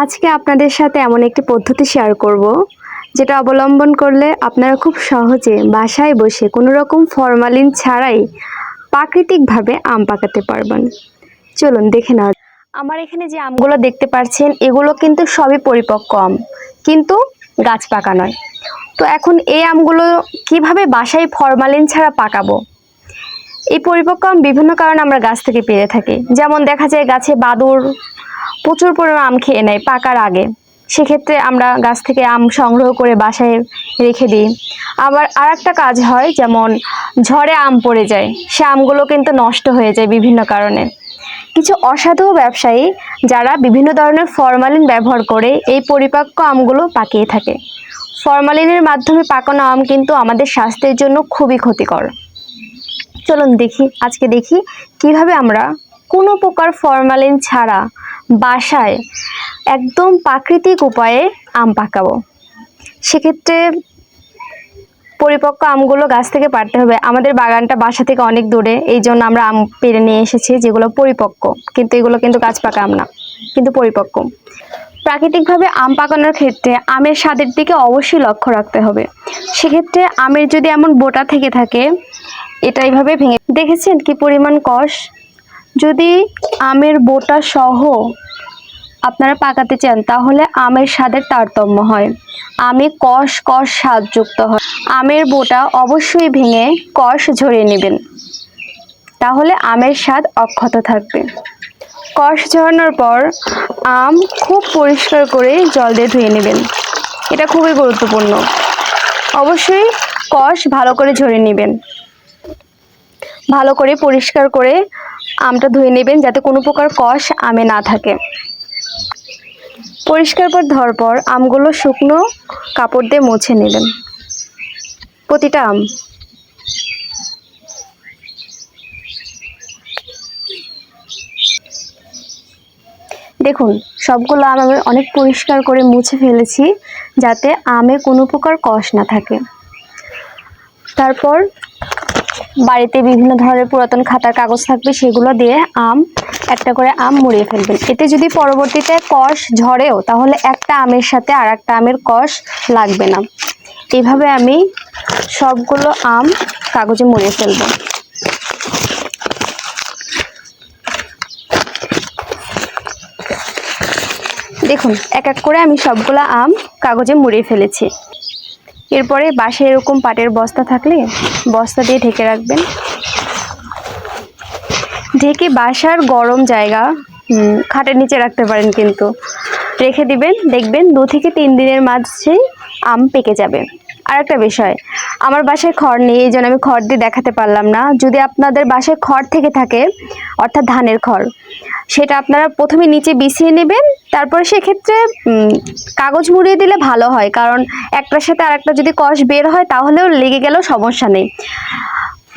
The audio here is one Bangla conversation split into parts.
আজকে আপনাদের সাথে এমন একটি পদ্ধতি শেয়ার করব, যেটা অবলম্বন করলে আপনারা খুব সহজে বাসায় বসে কোনো রকম ফরমালিন ছাড়াই প্রাকৃতিকভাবে আম পাকাতে পারবেন। চলুন দেখে নেওয়া আমার এখানে যে আমগুলো দেখতে পাচ্ছেন এগুলো কিন্তু সবই পরিপক্ক আম, কিন্তু গাছ পাকা নয়। তো এখন এই আমগুলো কীভাবে বাসায় ফরমালিন ছাড়া পাকাবো? এই পরিপক্ক আম বিভিন্ন কারণে আমরা গাছ থেকে পেয়ে থাকি। যেমন দেখা যায় গাছে বাদুর প্রচুর পরিমাণ আম খেয়ে নেয় পাকার আগে। সেক্ষেত্রে আমরা গাছ থেকে আম সংগ্রহ করে বাসায় রেখে দিই। আবার আর একটা কাজ হয়, যেমন ঝড়ে আম পড়ে যায়, সে আমগুলো কিন্তু নষ্ট হয়ে যায় বিভিন্ন কারণে। কিছু অসাধু ব্যবসায়ী যারা বিভিন্ন ধরনের ফরমালিন ব্যবহার করে এই পরিপক্ক আমগুলো পাকিয়ে থাকে। ফরমালিনের মাধ্যমে পাকানো আম কিন্তু আমাদের স্বাস্থ্যের জন্য খুবই ক্ষতিকর। চলুন দেখি, আজকে দেখি কীভাবে আমরা কোনো প্রকার ফরমালিন ছাড়া বাসায় একদম প্রাকৃতিক উপায়ে আম পাকাবো। সেক্ষেত্রে পরিপক্ক আমগুলো গাছ থেকে পারতে হবে। আমাদের বাগানটা বাসা থেকে অনেক দূরে, এই জন্য আমরা আম পেরে নিয়ে এসেছি যেগুলো পরিপক্ক। কিন্তু এগুলো কিন্তু গাছ পাকা আম না, কিন্তু পরিপক্ক। প্রাকৃতিকভাবে আম পাকানোর ক্ষেত্রে আমের স্বাদের দিকে অবশ্যই লক্ষ্য রাখতে হবে। সেক্ষেত্রে আমের যদি এমন বোটা থেকে থাকে, এটা এইভাবে ভেঙে দেখেছেন কি পরিমাণ কষ? যদি আমের বোটা সহ আপনারা পাকাতে চান, তাহলে আমের স্বাদের তারতম্য হয়। আমে কষ কষ স্বাদযুক্ত হয়। আমের বোটা অবশ্যই ভেঙে কষ ঝরিয়ে নেবেন। তাহলে আমের স্বাদ অক্ষত থাকবে। কষ ঝরানোর পর আম খুব পরিষ্কার করে জল দিয়ে ধুয়ে নেবেন। এটা খুবই গুরুত্বপূর্ণ। অবশ্যই কষ ভালো করে ঝরিয়ে নেবেন। ভালো করে পরিষ্কার করে আমটা ধুয়ে নেবেন, যাতে কোনো প্রকার কষ আমে না থাকে। পরিষ্কার পর ধোয়ার পর আমগুলো শুকনো কাপড় দিয়ে মুছে নিলেন। প্রতিটা আম। দেখুন, সবগুলো আম আমি অনেক পরিষ্কার করে মুছে ফেলেছি যাতে আমে কোনো প্রকার কষ না থাকে। তারপর বাড়িতে বিভিন্ন ধরনের পুরাতন খাতার কাগজ থাকবে, সেগুলো দিয়ে আম, একটা করে আম মুড়িয়ে ফেলবেন। এতে যদি পরবর্তীতে কষ ঝরেও, তাহলে একটা আমের সাথে আর একটা আমের কষ লাগবে না। এভাবে আমি সবগুলো আম কাগজে মুড়িয়ে ফেলব। দেখুন, এক এক করে আমি সবগুলো আম কাগজে মুড়িয়ে ফেলেছি। এরপরে বাসে এরকম পাটের বস্তা থাকলে বস্তা দিয়ে ঢেকে রাখবেন। ঢেকে বাসার গরম জায়গা খাটের নিচে রাখতে পারেন কিন্তু। রেখে দিবেন, দেখবেন দু থেকে তিন দিনের মাঝে আম পেকে যাবে। আর একটা বিষয়, আমার বাসায় খড় নেই, এই জন্য আমি খড় দিয়ে দেখাতে পারলাম না। যদি আপনাদের বাসায় খড় থেকে থাকে, অর্থাৎ ধানের খড়, সেটা আপনারা প্রথমে নিচে বিছিয়ে নেবেন, তারপরে সেক্ষেত্রে কাগজ মুড়িয়ে দিলে ভালো হয়, কারণ একটার সাথে আর একটা যদি কষ বের হয়, তাহলেও লেগে গেলেও সমস্যা নেই।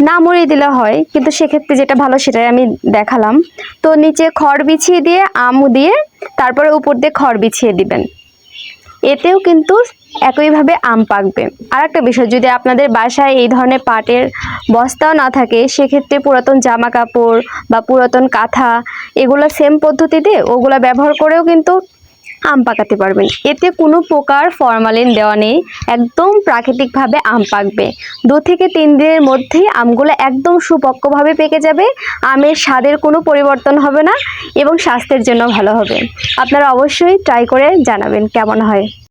না মুড়িয়ে দিলে হয়, কিন্তু সেক্ষেত্রে যেটা ভালো সেটাই আমি দেখালাম। তো নিচে খড় বিছিয়ে দিয়ে, আম দিয়ে, তারপরে উপর দিয়ে খড় বিছিয়ে দিবেন। এতেও কিন্তু একইভাবে আম পাকবে। আর একটা বিষয়, যদি আপনাদের বাসায় এই ধরনের পাটের বস্তাও না থাকে, সেক্ষেত্রে পুরাতন জামা কাপড় বা পুরাতন কাঁথা, এগুলো সেম পদ্ধতিতে ওগুলো ব্যবহার করেও কিন্তু আম পাকাতে পারবেন। এতে কোনো প্রকার ফরমালিন দেওয়া নেই, একদম প্রাকৃতিকভাবে আম পাকবে। দু থেকে তিন দিনের মধ্যেই আমগুলো একদম সুপক্কভাবে পেকে যাবে, আমের স্বাদের কোনো পরিবর্তন হবে না এবং স্বাস্থ্যের জন্য ভালো হবে। আপনারা অবশ্যই ট্রাই করে জানাবেন কেমন হয়।